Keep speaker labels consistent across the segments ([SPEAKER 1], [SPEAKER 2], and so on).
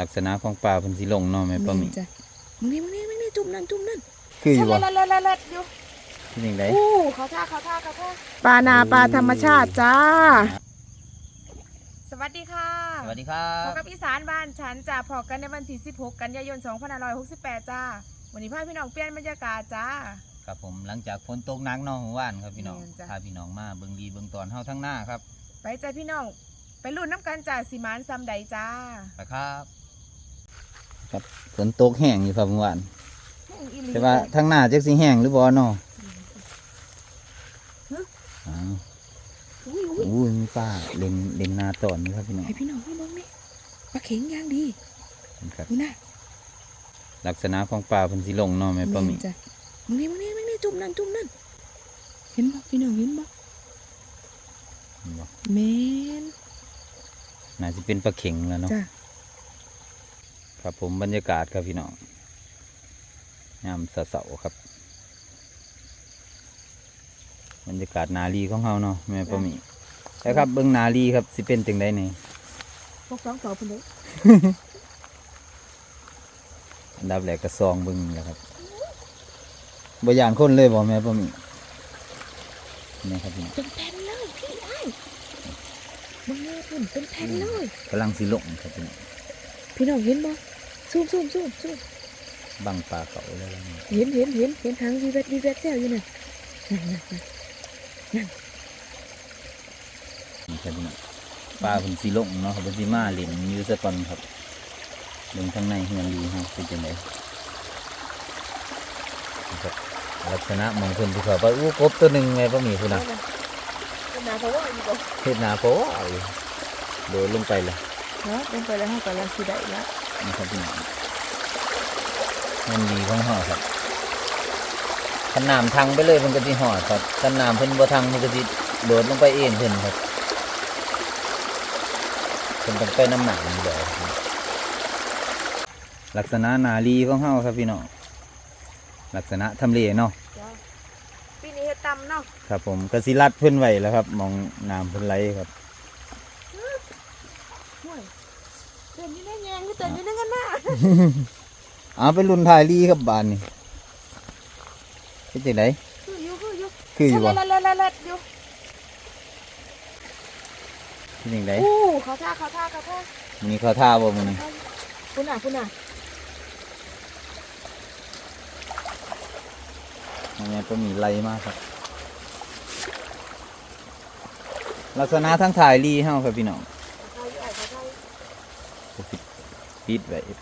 [SPEAKER 1] ลักษณะของปลาเพิ่นสิลงเนาะแม่ป้าหมี
[SPEAKER 2] จ้ะมึงนี่มึงนี่มึงนี่จุ่มนั่นจุ่มนั่น
[SPEAKER 1] คืออยู่บ่
[SPEAKER 2] เล็ดเล็ดเล็ดอยู่
[SPEAKER 1] เป็นจังได
[SPEAKER 2] อู้เขาท่าเขาท่าเขาท่าปลานาปลาธรรมชาติจ้า สวัสดีค่ะ
[SPEAKER 1] สวัสดีครั
[SPEAKER 2] พบบ กับอีสานบ้านฉันจะพอกันในวันที่ 16 กันยายน2568จ้าวันนี้พาพี่น้องเปลี่ยนบรรยากาศจ้า
[SPEAKER 1] ครับผมหลังจากฝนตกหนักเนาะเมื่อวานครับพี่น้อง
[SPEAKER 2] แม่นจ้ะ
[SPEAKER 1] พาพี่น้องมาเบิ่งดีเบิ่งตอนเฮาทั้งหน้าครับ
[SPEAKER 2] ไปจ้าพี่น้องไปลุ้นน้ำกันจ้าสิมานซัมใดจ้า
[SPEAKER 1] ไปครับ ครับฝนตกแห้งอยู่ครับเมื่อวานแต่ว่าทั้งหน้าจักสิแห้งหรือบ่เนาะอ้าว
[SPEAKER 2] อุ้ยอุ้ย
[SPEAKER 1] อู้ยมีปลาเล่นเล่นนาตอนนี่ครับพี่น้อง
[SPEAKER 2] ให้พี่น้องให้เบิ่งนี่ปลาเข็งย่างดี
[SPEAKER 1] ครับ
[SPEAKER 2] นี่นะ
[SPEAKER 1] ลักษณะของปลาเพิ่นสิลงเนาะแม่ป้าหมี
[SPEAKER 2] จ้ะมึงนี่มึงนี่มึงนี่จุ่มนั่นจุ่มนั่นเห็นบ่พี่น้องเห็นบ่
[SPEAKER 1] เห็นบ่
[SPEAKER 2] แม่น
[SPEAKER 1] น่าสิเป็นปลาเข็งแล้วเนาะ
[SPEAKER 2] จ้ะ
[SPEAKER 1] ครับผมบรรยากาศครับพี่น้องยามเสาๆครับ บรรยากาศนาลีของเฮาเนาะแม่ป้าหมีแต่ครับเบิ่งนาลีครับสิเป็นจังไดนี่
[SPEAKER 2] พวกสองสองเพิ่นเด้อ
[SPEAKER 1] อันดับแรกก็ซองเบิ่งแหล้วครับบ่ย่านคนเลยบ่แม่ป้าหมีนี่ครับพี่น้อง
[SPEAKER 2] เป็นแผ่นเลยพี่ไอ้มึงเนี่ยเพิ่นเป็นแผ่นเลย
[SPEAKER 1] กำลังสิลงครับพี่น้อง
[SPEAKER 2] พี่น้องเห็นบ่ ซูมซูมซูมซูม
[SPEAKER 1] บังปลาเก่าเลยนะ
[SPEAKER 2] เห็นเห็นเห็นเห็นทางวีเวทวีเวทแซวอยู่น่ะนั่นนั่นนั่น
[SPEAKER 1] นี่ครับพี่น้องปลาเพิ่นสิลงเนาะครับเพิ่นสิมาเล่นอยู่ซะก่อนครับเบิ่งข้างในเฮือนดีเฮาเป็นจังไดนะครับลักษณะหมองเพิ่นที่เขาไปอู้กบตัวหนึงแม่ป้าหมีพุ่นน่ะ
[SPEAKER 2] เป็นนาเพราะว่าอยู่บ่
[SPEAKER 1] เฮ็ดนาโปเอาอยู่โดดลงไปเลย
[SPEAKER 2] เนาะลงไปแล้วเฮาก็แล้วสิได้แล้ว
[SPEAKER 1] นี่ครับพี่น้องมันดีของเฮาครับขันน้ำทางไปเลยมันก็สิหอดครับขันน้ำเพิ่นบ่ทางมันก็สิโดดลงไปเองเพิ่นครับเพิ่นต้องไปน้ำหนักนี่เด้อครับลักษณะนาลีของเฮาครับพี่น้องลักษณะทำเลเนาะ
[SPEAKER 2] จ้ะปีนี้เฮ็ดตำเนาะ
[SPEAKER 1] ครับผมก็สิรัดเพิ่นไว้แล้วครับมองน้ำเพิ่นไหลครับ
[SPEAKER 2] ห่วยเต้นอยู่ในแยงคือเต้นอยู่ในกันหน้า
[SPEAKER 1] เอาไปรุ่นถ่ายลีครับบานนี่เฮ็ดจังได
[SPEAKER 2] คืออยู่คืออยู่
[SPEAKER 1] คืออยู่บ่
[SPEAKER 2] เล็ดเล็ดเล็ดอยู่
[SPEAKER 1] เฮ็ดจังได
[SPEAKER 2] อู้เขาท่าเขาท่าเขาท่า
[SPEAKER 1] มีข้าวท่าบ่มื้อนี้
[SPEAKER 2] คุณน่ะคุณน่ะ
[SPEAKER 1] อันนี้ก็มีไหลมากครับ ลักษณะทั้งถ่ายลีเฮาครับพี่น้อง
[SPEAKER 2] เขาท่าอยู่ไอ้เขาท่าอยู่
[SPEAKER 1] ก็สิปิดไว้
[SPEAKER 2] กุ้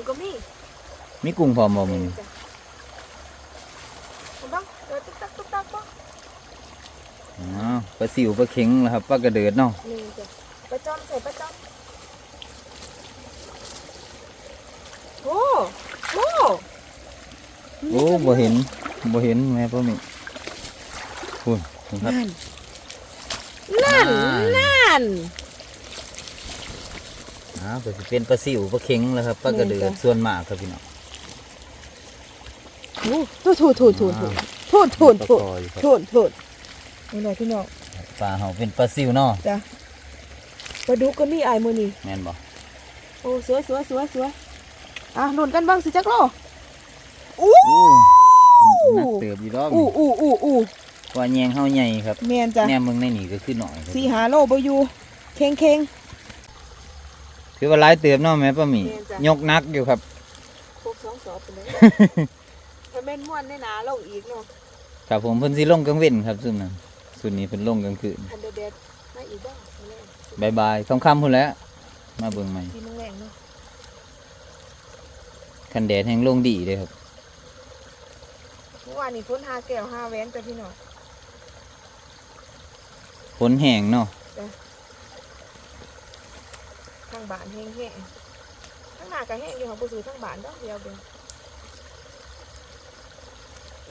[SPEAKER 2] งก็มี
[SPEAKER 1] มีกุ้งพร้อมบ่มื้อนี้
[SPEAKER 2] จ้ะเห็นบ้างเดินตุ๊กตักตุ๊กตักบ้าง
[SPEAKER 1] อ๋อปลาสิวปลาเข็งแล้วครับปลากระเดิดเนาะ
[SPEAKER 2] นี่จ้ะประจอมใส่ประจอมโอ้โอ้
[SPEAKER 1] โอ้บ่เห็นบ่เห็นแม่ป้ามีคุณครับ
[SPEAKER 2] นั่นนั่นนั่น
[SPEAKER 1] อ้าวก็สิเป็นปลาสิวปลาเข็งแล้วครับปลากระเดิด
[SPEAKER 2] นี่จ้ะ
[SPEAKER 1] ส่วนมากครับพี่น้อง
[SPEAKER 2] โอ้ถูถูถูถูถูถูถูถู
[SPEAKER 1] ปลาคออยู่ครับ
[SPEAKER 2] ถูถูนี่แหละพี่น้อง
[SPEAKER 1] ปลาเฮาเป็นปลาสิวเนาะ
[SPEAKER 2] จ้ะปลาดุกก็มีไอ้ายมือนี่
[SPEAKER 1] แม่นบ่
[SPEAKER 2] โอ้สวยสวยสวยสวยอะหนุนกันบ้างสิจักโลอู้
[SPEAKER 1] อู้นักเติบอยู่ดอก
[SPEAKER 2] อู้อู้อู้อู้
[SPEAKER 1] ว่าแยงเฮาใหญ่ครับ
[SPEAKER 2] แมนจ้ะ
[SPEAKER 1] แนมมึงในนี่ก็คือหน่อยครับ
[SPEAKER 2] สี่หาโลบอยู่เข่งเข่ง
[SPEAKER 1] คือว่าหลายเติบเนาะแม่ป้าหมี
[SPEAKER 2] แม่นจ้ะ
[SPEAKER 1] ยกนักอยู่ครับ
[SPEAKER 2] พวกสองสอบไปเลยถ้าแม่นม่วนในหนาลงอีกเนาะ
[SPEAKER 1] ครับผมเพิ่นสิลงกลางเว้นครับซุ่มนั้นสุดนี้เพิ่นลงกลางคืน
[SPEAKER 2] อันเดอร์เดดมาอีกบ้างแรง
[SPEAKER 1] บายบายค่ำๆพุ่นแหล้ว มาเบิ่งใหม่
[SPEAKER 2] สีมึงแรงเนาะ
[SPEAKER 1] คันแดดแห่งลงดีเลยครับ
[SPEAKER 2] เมื่อวานนี้พ้นหาแก้วหาแหวนแต่พี่น้อง
[SPEAKER 1] ฝนแห้งเนาะ
[SPEAKER 2] ทางบ้านแห้งแห้งทางหน้าก็แห้งอยู่ค่ะผู้สูทางบ้านดอกเดียวเดียว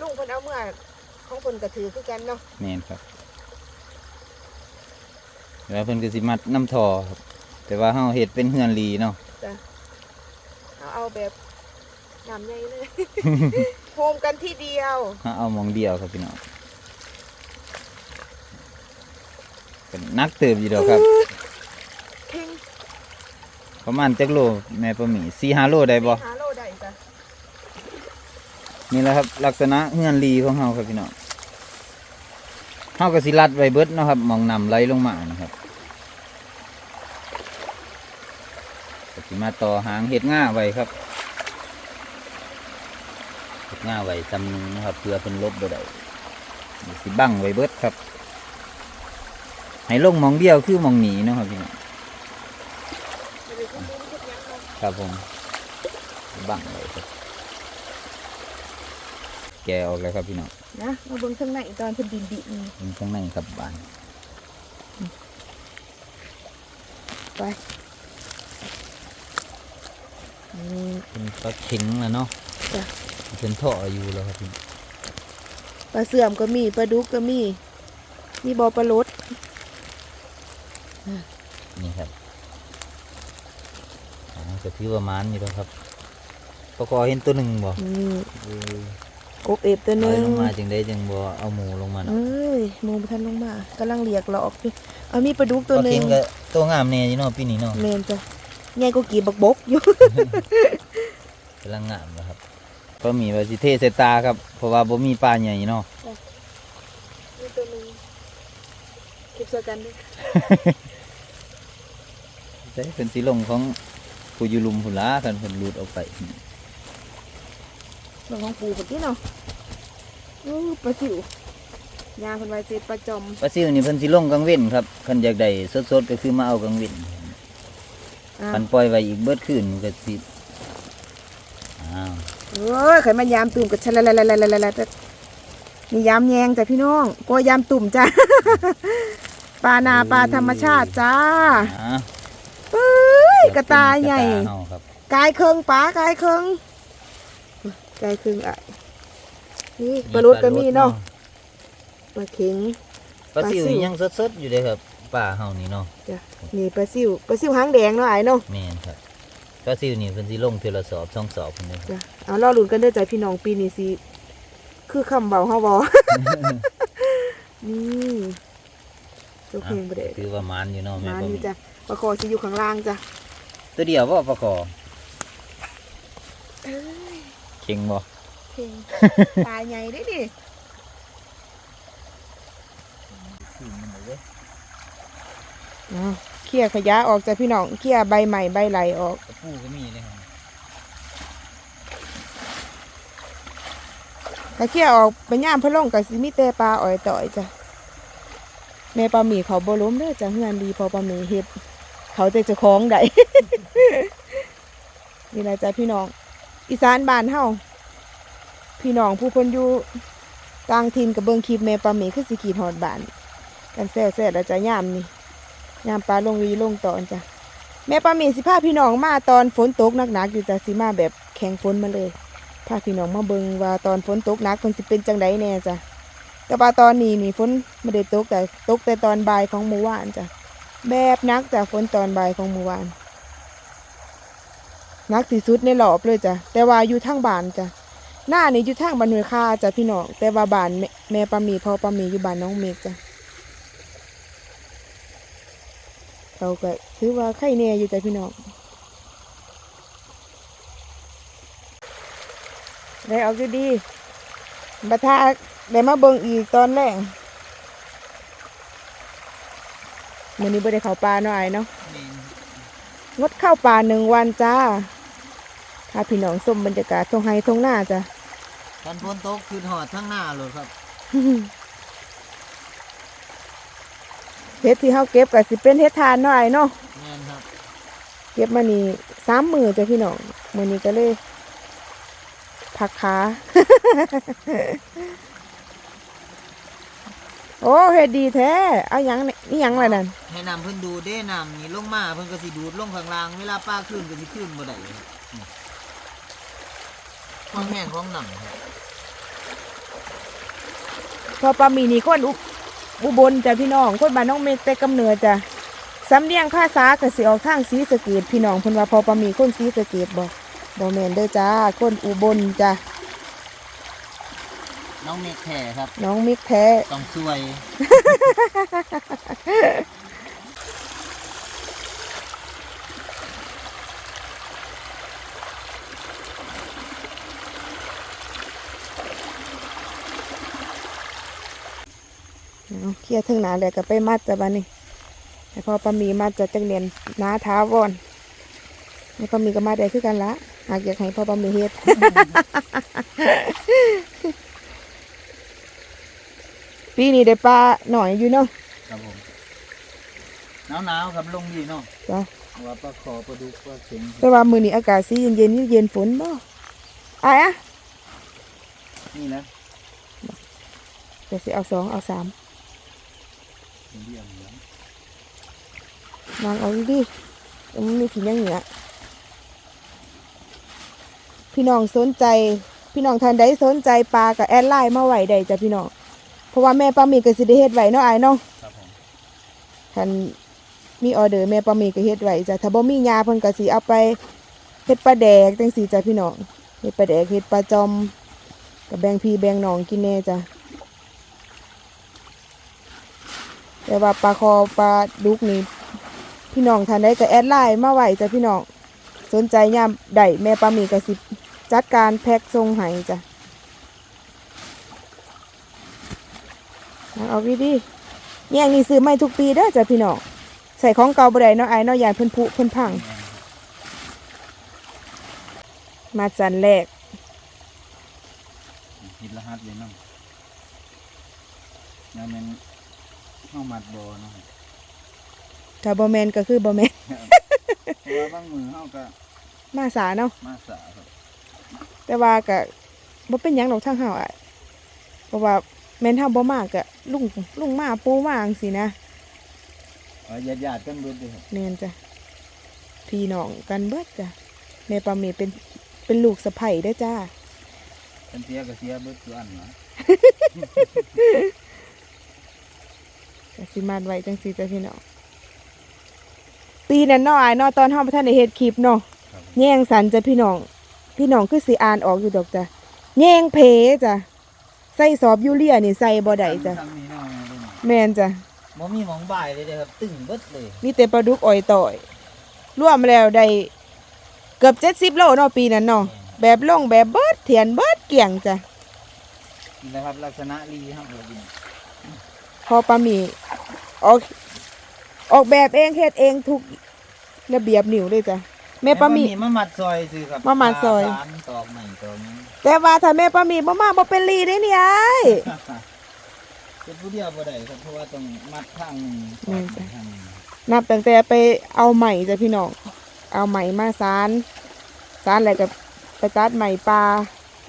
[SPEAKER 2] ลุงเพิ่นเอาเมื่อของเพิ่นก็ถือคือกันเนาะ
[SPEAKER 1] แม่นครับ แล้วเพิ่นก็สิมัดน้ำทอครับ แต่ว่าเฮาเฮ็ดเป็นเฮือนลีเนาะ
[SPEAKER 2] เอาเอาแบบงามใหญ่เลย โฮมกันที่เดียว
[SPEAKER 1] เฮาเอาหมองเดียวครับพี่น้องเป็นนักเติบอยู่ดอกครับ
[SPEAKER 2] เข่ง
[SPEAKER 1] ประมาณจักโลแม่ปลาหมีสี่ห้าโลได้บ่
[SPEAKER 2] หาโลได้จ้ะ
[SPEAKER 1] นี่แหละครับ ลักษณะเงื่อนรีของเฮาครับพี่น้องเฮาก็สิรัดไว้เบิดเนาะครับหมองนำไหลลงมานะครับก็สิมาต่อหางเห็ดง่าไว้ครับเห็ดง่าไว้ซ้ำหนึงนะครับเพื่อเป็นลบบ่ได้เดี๋ยวสิบังไว้เบิดครับ ให้ลงหมองเดียวคือหมองหนีเนาะครับพี่น้อง ครับผมบังไว้ครับแกะออกเลยครับพี่น้อง
[SPEAKER 2] นะมาเบิ่งข้างในตอนเพิ่นดินดิน
[SPEAKER 1] เป็นข้างในครับบาน
[SPEAKER 2] ไปอืม
[SPEAKER 1] เป็นปลาเข็งแล้วเนาะ
[SPEAKER 2] จ้ะ
[SPEAKER 1] เป็นท่ออยู่แล้วครับพี่
[SPEAKER 2] ปลาเสื่อมก็มีปลาดุกก็มี มีบ่อปลาลด
[SPEAKER 1] นี่ครับ อ่าก็ถือว่ามันอยู่แล้วครับปลากอเห็นตัวหนึ่งบ่
[SPEAKER 2] อืม
[SPEAKER 1] เออก
[SPEAKER 2] บเอฟตัวหนึ
[SPEAKER 1] ลอย
[SPEAKER 2] ง
[SPEAKER 1] ลงมาจึงได้จึงบ่เอาหมูลงมาเนาะ
[SPEAKER 2] เอ้ยหมูบ่ทันลงมากำลังเรียกหลอกอยู่เอามีปลาดุก
[SPEAKER 1] ป
[SPEAKER 2] ตัว
[SPEAKER 1] ลา
[SPEAKER 2] หนึ
[SPEAKER 1] เข็
[SPEAKER 2] ง
[SPEAKER 1] งก็ตัวงามแน่อยู่เนาะปีนี้เนาะ
[SPEAKER 2] แม่นจ้ะใหญ่กว่ากี่บักบกอยู่
[SPEAKER 1] กำลังงามแล้วครับก็มีว่าสิเทใส่ตาครับเพราะว่าบ่มีปลาใหญ่เนาะ
[SPEAKER 2] มีตัวหนึงเก็บใส่กันด้วย
[SPEAKER 1] ใช่เป็นสีลงของ ปูยูลุมหุ่นล้ากันหุ่นรูดเอาไป
[SPEAKER 2] ลองของปูแบบนี้เนาะอ้ปลาซิวยางคนไว้เศษปลาจอม
[SPEAKER 1] ปลาซิวนี่เพิ่นสิลงกังเว้นครับคันอยากได้สดๆก็คือมาเอากังเว้นคันปล่อยไว้อีกเบิดคืนก็สิอ้าว
[SPEAKER 2] เอ้ยครมายามตุ่มกับชะละละละละละนี่ยามแยงจ้ะพี่น้องโกยามตุ่มจ้า ปลานาปลาธรรมชาติจ้า ยกระตายใหญ่
[SPEAKER 1] กระตาเฮาครับ
[SPEAKER 2] กายเคิงปลากายเคิงกายเคิงอะนี่ปลาลุดก็มีเนาะปลาเข็ง
[SPEAKER 1] ปลาซิว
[SPEAKER 2] ปลาซิว
[SPEAKER 1] นี่ยังสดๆอยู่เลยครับป่าเฮานี่เนาะ
[SPEAKER 2] จ้ะนี่ปลาซิวปลาซิวหางแดงเนาะไอ้เนาะ
[SPEAKER 1] แม่นครับปลาซิวนี่เพิ่นสิลงเทื่อละสอบสองสอบพุ่นเด้อ
[SPEAKER 2] จ้ะเอารอลุ้นกันเด้อจ้ะพี่น้องปีนี้สิคือคำเบาเฮาบ่ นี่โอเคบ่ได้
[SPEAKER 1] คือว่ามันอยู่เนาะแม่
[SPEAKER 2] มา
[SPEAKER 1] บ่
[SPEAKER 2] นี่
[SPEAKER 1] มี
[SPEAKER 2] จ้ะปลาคอสิอยู่ข้างล่างจ้ะ
[SPEAKER 1] ตัวเดียวบ่ปลาคอเข่งบ่
[SPEAKER 2] เพลงตายใหญ่ได้ดิเอาเขี่ยขยะออกจากพี่น้องเขี่ยใบใหม่ใบไหลออก
[SPEAKER 1] ตะปูก็มีเลยครับ
[SPEAKER 2] ถ้าเขี่ยออกไปย่ามพะลงกับสิมีแต่ปลาอ่อยต่อยจ้ะแม่ปลาหมีเขาบ่ล้มเด้อจ้ะเฮือนดีพอปลาหมีเฮ็ด เขาแต่จะคล้องได้ นี่แหละจ้ะพี่น้อง อีสานบ้านเฮาพี่น้องผู้เพิ่นอยู่ต่างถิ่นกับเบิ่งคลิปแม่ปลาหมีคือสิขีดฮอดบ้านกันแซ่แซ่แล้วจ้ะยามนี่ยามปลาลงวีลงตอนจ้ะแม่ปลาหมีสิพาพี่น้องมาตอนฝนตกหนักๆอยู่จ้ะสิมาแบบแข่งฝนมาเลยพาพี่น้องมาเบิงว่าตอนฝนตกหนักมันสิเป็นจังไดแน่จ้ะแต่ว่าตอนนี้นี่ฝนไม่ได้ตกแต่ตกแต่ตอนบ่ายของเมื่อวานจ้ะ แบบนักจ้ะฝนตอนบ่ายของเมื่อวานนักที่สุดในรอบเลยจ้ะแต่ว่าอยู่ทางบ้านจ้ะหน้านี่อยู่ทางบ้านห้วยคาจ้ะพี่น้องแต่ว่าบ้านแม่ปลาหมีพ่อปลาหมีอยู่บ้านน้องเมฆจ้ะเขาก็ถือว่าไข่แน่อยู่แต่พี่น้องได้ออกดีดีๆบัทาได้มาเบิ่งอีกตอนแรก มื้อนี้บ่ได้เข้าป่าเนาะไอ้ายเนาะงดเข้าป่าหนึ่งวันจ้าพาพี่น้องชมบรรยากาศทงไฮทงหน้าจ้ะ
[SPEAKER 1] ตอนฝนตกคือหอดทั้งหน้าเลยครับ
[SPEAKER 2] เฮ็ดที่เฮาเก็บก็สิเป็นเฮ็ดทานเนาะไอ้ายเนาะ
[SPEAKER 1] แม่นครับ
[SPEAKER 2] เก็บมานี่สามมือจ้ะพี่น้องมือนี้ก็เลยผักขา โอ้เฮ็ดดีแท้ เอาหยังนี่นี่หยังล่ะนั่น
[SPEAKER 3] ให้นำเพิ่นดูเด้นำนี่ลงมาเพิ่นก็สิดูดลงข้างล่างเวลาป้าขึ้นก็สิขึ้นบ่ได้ครับนี่ความแห้งของหนังครับ
[SPEAKER 2] พอปลาหมีนี่คนอุอุบลจ้ะพี่น้อง คนบ้านน้องเมฆแต่กำเนิดจ้ะสำเนียงภาษาก็สิออกทางศรีสะเกดพี่น้องเพิ่นว่าพอปลาหมีคนศรีสะเกดบ่บ่แม่นเด้อจ้า คนอุบลจ้ะ
[SPEAKER 3] น้องมิกแผ่ครับ
[SPEAKER 2] น้องมิกแท้
[SPEAKER 3] ต้องช่วย
[SPEAKER 2] เอาเคลียร์ถึงหนาเลยก็ไปมัดจ้ะบ้านี่ให้พ่อป้ามีมัดจะจังเรียนน้าท้าวอนให้ป้ามีก็มาได้คือกันละหากอยากให้พ่อป้ามีเฮ็ด ปีนี้ได้ปลาหน่อยอยู่เนาะ
[SPEAKER 1] ครับผมหนาวหนาวๆครับลงดีเนาะ
[SPEAKER 2] จ้ะ
[SPEAKER 1] ว่าปลาคอปลาดุกปลาเข็ง
[SPEAKER 2] แต่ว่ามื้อนี้อากาศสีเย็นๆนี่เย็นฝนบ่อายอะ
[SPEAKER 1] นี่นะ
[SPEAKER 2] เดี๋ยวสิเอาสองเอาสาม
[SPEAKER 1] เป็นเดียวเหมือน
[SPEAKER 2] นางเอาดิๆแต่มันมีขี้ยังเหนือพี่น้องสนใจ พี่น้องท่านใดสนใจปลากับแอดไลน์มาไหวได้จ้ะพี่น้องเพ ราะว่าแม่ปลาหมีก็สิได้เฮ็ดไหวเนาะอายเนาะ
[SPEAKER 1] ครับผม
[SPEAKER 2] ท่านมีออเดอร์แม่ปลาหมีก็เฮ็ดไหวจ้ะถ้าบ่มียาเพิ่นก็สิเอาไปเฮ็ดปลาแดกจังซี่จ้ะพี่น้องเฮ็ดปลาแดกเฮ็ดปลาจอมกับแบ่งพี่แบ่งน้องกินแน่จ้ะแต่ว่าปลาคอปลาดุกนี่พี่น้องท่านใดก็แอดไลน์มาไหวจ้ะพี่น้องสนใจยามใดแม่ปลาหมีก็สิจัดการแพ็คส่งให้จ้ะ เอาวิดีแย่งนี่ซื้อไม่ทุกปีเด้อจ้ะพี่น้องใส่ของเก่าบ่ได้เนาะไอ้เนาะยานเพิ่นผุเพิ่นพัง มาจันแรก
[SPEAKER 1] ฮิตรหัสเลยเนาะแล้วมันเข้ามัดบอเนาะ
[SPEAKER 2] ถ้าบ่แมนก็คือบ่แมน
[SPEAKER 1] เพราะว่าบางมือเข้าก็
[SPEAKER 2] มาสาเนาะ
[SPEAKER 1] มาสาครับ
[SPEAKER 2] แต่ว่าก็บ่เป็นหยังดอกทางเฮาอะเพราะว่า แม่นเฮาบ่มากก็ลุงลุงมาปูมาจังซี่นะ
[SPEAKER 1] เอาญาติญาติๆกันเบิดเลยครับ
[SPEAKER 2] แม่นจ้ะพี่น้องกันเบิดจ้ะแม่ปาเมเป็นเป็นลูกสะใภ้เด้อจ้า
[SPEAKER 1] กันเสียก็เสียเบิดทุกอันเนาะ
[SPEAKER 2] ก็สิมาไว้จังซี่จ้ะพี่น้องปีนั้นเนาะอ้ายเนาะตอนเฮาบ่ทันได้เฮ็ดคลิปเนาะ
[SPEAKER 1] ครับผม
[SPEAKER 2] แย่งสันจ้ะพี่น้องพี่น้องคือสิอ่านออกอยู่ดอกจ้ะแย่งเพจ้ะ ใส่สอบยูเรียนี่ใส่บ่ได้จ้ะ
[SPEAKER 1] ทางนี้เนาะเด้อ
[SPEAKER 2] แม่นจ้ะ
[SPEAKER 3] บ่มีหมองบ่ายเลยเด้อครับ ตึงเบิดเลย
[SPEAKER 2] มีแต่ปลาดุกอ่อยต่อยรวมแล้วได้เกือบ70โลเนาะปีนั้นเนาะแบบลงแบบเบิดเถียนเบิดเกี่ยงจ้ะ
[SPEAKER 1] นี่นะครับ ลักษณะลีครับผม
[SPEAKER 2] พอปลาหมีออกออกแบบเองเฮ็ดเองทุกระเบียบนิ้วเลยจ้ะแม่ปลาหมี
[SPEAKER 1] มามัดซอยซื้อครับ
[SPEAKER 2] มามัดซอย
[SPEAKER 1] ปลสารตอกใหม่ตอกนี้
[SPEAKER 2] แต่ว่าถ้าแม่ปลาหมีบ่มาบ่เป็นลีได้นี่ไอ้าย
[SPEAKER 1] เป็นผู้เดียวบ่ได้ครับเพราะว่าต้องมัดข้างหนึง
[SPEAKER 2] แม่นจ้ะ
[SPEAKER 1] ข้างหนึ่ง
[SPEAKER 2] นับตั้งแต่ไปเอาใหม่จ้ะพี่น้องเอาใหม่มาสารสารอะไรกับไปตัดใหม่ปลา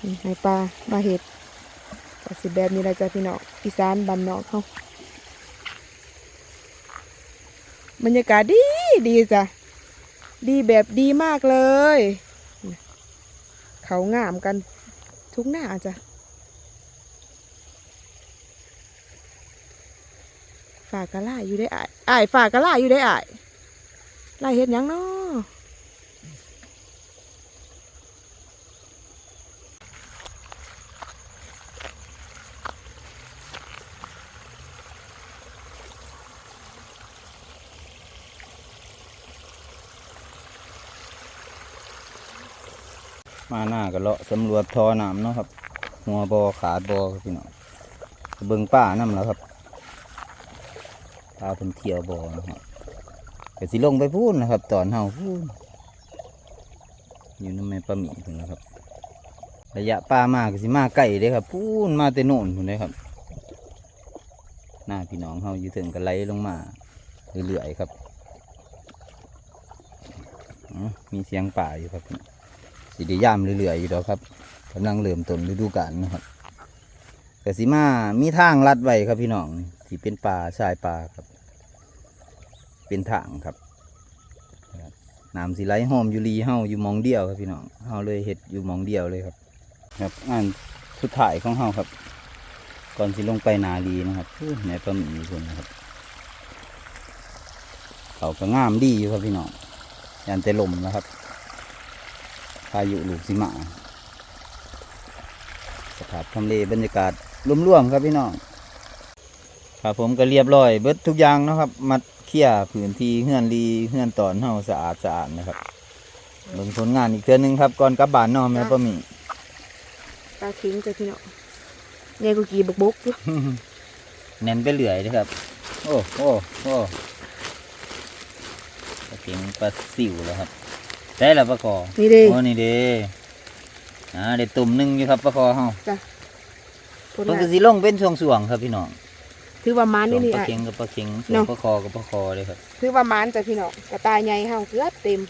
[SPEAKER 2] นี่ใหม่ปลามาเห็ดก็สิแบบนี้แหละจ้ะพี่น้องอีสานบ้านนอกเขาบรรยากาศดีดีจ้ะดีแบบดีมากเลย เขางามกัน ทุกหน้าจ้ะฝากกะล่าอยู่ได้อายอายฝากกะล่าอยู่ได้อายไล่เห็ดยังเนาะ
[SPEAKER 1] มาหน้าก็เลาะสำรวจท่อน้ำเนาะครับ หัวบอขาดบอพี่น้องเบิ่งป้าน้ำแล้วครับตาเป็นเที่ยวบอนะครับก็สิลงไปพูนนะครับ ตอนเฮาพูนอยู่น้ำแม่ปลาหมีพุ่นนะครับ ระยะปลามากกสิมาใกล้เลยครับ พูนมาแต่โน่นพุ่นเลยครับ หน้าพี่น้องเฮาอยู่ถึงก็ไหลลงมาเรื่อยๆครับมีเสียงป่าอยู่ครับ สิได้ย่ามเรื่อยๆอยู่ดอกครับกำลังเริ่มต้นฤดูกาลนะครับกสิมามีทางลัดไว้ครับพี่น้องที่เป็นป่าชายป่าครับ เป็นทางครับน้ำสิไหลหอมอยู่รีเฮาอยู่มองเดียวครับพี่น้องเฮาเลยเห็ดอยู่มองเดียวเลยครับ ครับงานสุดท้ายของเฮาครับ ก่อนสิลงไปนาลีนะครับในปลาหมีคนนะครับเขาก็งามดีอยู่ครับพี่น้องยันแต่ลมนะครับ พายุลูกสิมาสภาพทำเลบรรยากาศร่วมๆครับพี่น้องครับผมก็เรียบร้อยเบิดทุกอย่างเนาะครับมัดเคลียร์พื้นที่เฮือนรีเฮือนตอนเฮาสะอาดสะอาดนะครับเบิ่งผลงานอีกเทื่อนึงครับก่อนกลับบ้านเนาะแม่ป้าหมี
[SPEAKER 2] ปลาทิ้งจ้ะพี่น้องเนี่ยกูกี่บุกบุกอยู่
[SPEAKER 1] แน่นไปเรื่อยเลยครับ โอ้โอ้โอ้ปลาเข็งปลาสิวแล้วครับ ได้แล้วปลาคอ
[SPEAKER 2] นี่เด้
[SPEAKER 1] โอ้นี่เด้อ่าเด็ดตุ่มหนึงอยู่ครับปลาคอเฮา
[SPEAKER 2] ผล
[SPEAKER 1] มัน
[SPEAKER 2] งา
[SPEAKER 1] ก็
[SPEAKER 2] น
[SPEAKER 1] สิลงเป็นช่วงๆครับพี่น้อง
[SPEAKER 2] ถือว่ามัน
[SPEAKER 1] ช่ว
[SPEAKER 2] นี่
[SPEAKER 1] ง
[SPEAKER 2] นี่
[SPEAKER 1] ปลา
[SPEAKER 2] อะ
[SPEAKER 1] เข็งกับปลาเข็งช่ว
[SPEAKER 2] เนาะ
[SPEAKER 1] งปลาคอกับปลาคอเลยครับ
[SPEAKER 2] ถือว่ามันจ้ะพี่น้องกระต่ายใหญ่เฮาเกือบเต็ม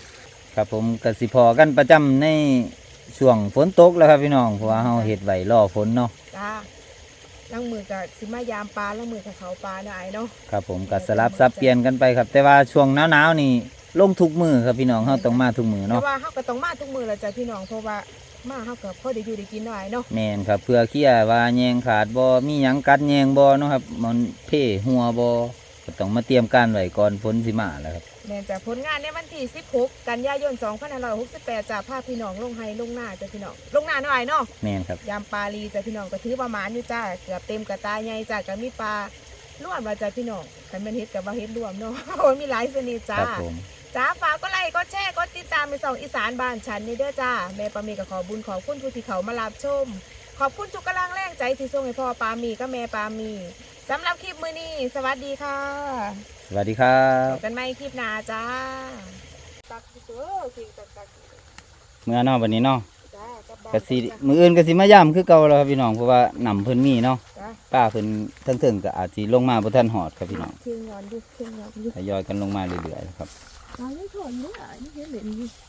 [SPEAKER 1] ครับผมก็สิพอกันประจำในช่วงฝนตกแล้วครับพี่น้องเพราะว่าเฮาเฮ็ดไว้รอฝนเนาะ
[SPEAKER 2] จ้าล้างมือกับสิมายามปลาล้างมือกับเขาปลาได้เนาะ
[SPEAKER 1] ครับผมก็สลับซับเปลี่ยนกันไปครับ แต่ว่าช่วงหนาวๆนี่ ลงทุกมือครับพี่น้องเฮาต้องมาทุกมือ
[SPEAKER 2] แต่
[SPEAKER 1] เนาะ
[SPEAKER 2] ว่าเฮาก็ต้องมาทุกมือแหละจ้ะพี่น้องเพราะว่ามาเฮาก็พอได้อยู่ได้กินได้เนาะ
[SPEAKER 1] แม่นครับเพื่อเคลียร์ว่าแยงขาดบ่มีหยังกัดแยงบ่เนาะครับ มันเพ่หัวบ่ก็ต้องมาเตรียมการไว้ก่อนฝนสิมาแล้วครับ
[SPEAKER 2] แม่นจ้ะผลงานในวันที่ 16 กันยายน 2568จ้ะพาพี่น้องลงไห้ลงหน้าจ้ะพี่น้องลงหน้าหน่อยเนาะ
[SPEAKER 1] แม่นครับ
[SPEAKER 2] ยามปลาลีจ้ะพี่น้องก็ถือประมาณอยู่จ้าเกือบเต็มกระตายใหญ่จ้ะก็มีปลาร่วมมาจ้ะพี่น้องคันแม่นเฮ็ดกับว่าเฮ็ดรวมเนาะ โอ้ยมีหลายชนิด
[SPEAKER 1] ค
[SPEAKER 2] จ้า
[SPEAKER 1] รับผม
[SPEAKER 2] จ้าฝากก็ไลค์ก็แชร์ก็ติดตามในสองอีสานบ้านฉันนี่เด้อจ้าแม่ปามีก็ขอบุญขอบคุณผู้ที่เขามารับชม ขอบคุณทุกกำลังแรงใจที่ส่งให้พ่อปามีก็แม่ปามีสำหรับคลิปมื้อนี้สวัสดีค่ะ
[SPEAKER 1] สวัสดีครั
[SPEAKER 2] เจ
[SPEAKER 1] บ
[SPEAKER 2] อกันใหม่คลิปหน้าจ้าตักเด้อคิงตักตัก
[SPEAKER 1] เมื่อเนาะวันนี้เนาะ
[SPEAKER 2] จ้ากลับบ้าน
[SPEAKER 1] ก็สิมื้ออื่นก็สิมาย่ํคือเก่าแล้วครับพี่น้องเพราะว่าหนำเพิ่นมีเนาะ
[SPEAKER 2] จ้า
[SPEAKER 1] ป้าเพิ่นเทิงๆก็อาจสิลงมาบ่ทันหอดครับพี่น้อง
[SPEAKER 2] เที่ยงย้อนอยู่เที่ยงย้อนอยู่
[SPEAKER 1] ทยอยกันลงมาเรื่อยๆครับ
[SPEAKER 2] เราไม่ถอนเ